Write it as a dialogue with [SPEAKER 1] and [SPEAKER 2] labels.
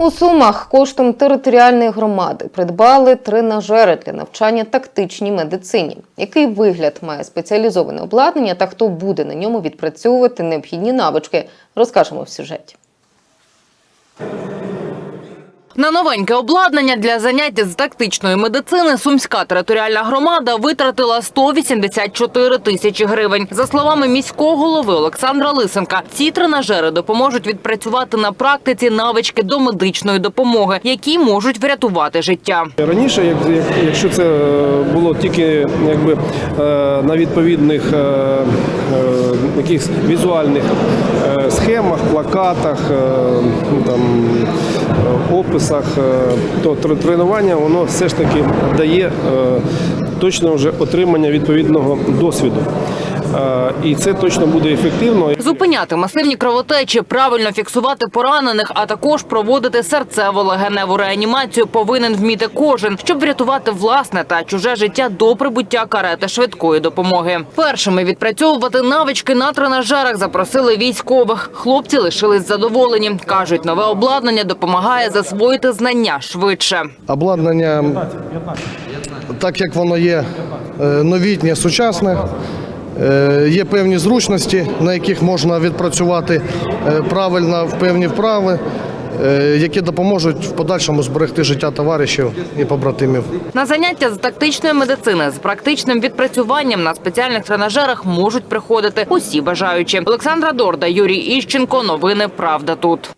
[SPEAKER 1] У Сумах коштом територіальної громади придбали тренажери для навчання тактичній медицині. Який вигляд має спеціалізоване обладнання та хто буде на ньому відпрацьовувати необхідні навички, розкажемо в сюжеті.
[SPEAKER 2] На новеньке обладнання для занять з тактичної медицини Сумська територіальна громада витратила 184 тисячі гривень. За словами міського голови Олександра Лисенка, ці тренажери допоможуть відпрацювати на практиці навички до медичної допомоги, які можуть врятувати життя.
[SPEAKER 3] Раніше, як, як, якщо це було тільки якби, е, на відповідних е, якихось візуальних е, схемах, плакатах, е, ну, там, е, описах, то тр- тренування воно все ж таки дає точно вже отримання відповідного досвіду. Е, І це точно буде ефективно.
[SPEAKER 2] Зупиняти масивні кровотечі, правильно фіксувати поранених, а також проводити серцево-легеневу реанімацію повинен вміти кожен, щоб врятувати власне та чуже життя до прибуття карети швидкої допомоги. Першими відпрацьовувати навички на тренажерах запросили військових. Хлопці лишились задоволені. кажуть, нове обладнання допомагає засвоїти знання швидше.
[SPEAKER 4] Обладнання, так як воно є е, новітнє, сучасне, е, є певні зручності, на яких можна відпрацювати е, правильно в певні вправи, які допоможуть в подальшому зберегти життя товаришів і побратимів.
[SPEAKER 2] На заняття з тактичної медицини з практичним відпрацюванням на спеціальних тренажерах можуть приходити усі бажаючі. Олександра Дорда, Юрій Іщенко. Новини Правда тут.